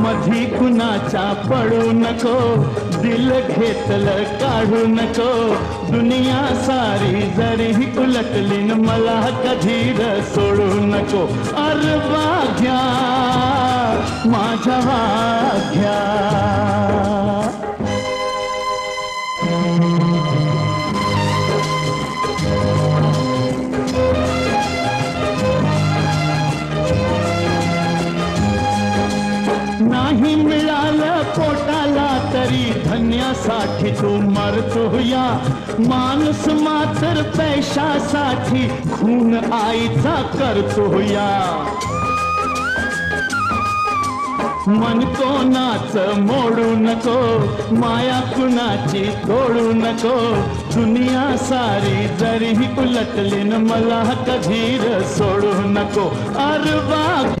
मधी कुणाच्या पडू नको दिल घेतलं काढू नको. दुनिया सारी जरी उलटली न मला कधी सोडू नको. अर घ्या माझ्या वाघ्या. तरी धन्यासाठी तू मरतो या. माणूस मात्र पैशासाठी खून आईचा करतो या. मन कोणाच मोडू नको माया कुणाची तोडू नको. दुनिया सारी जरी उलटली न मला कधीर सोडू नको. अरे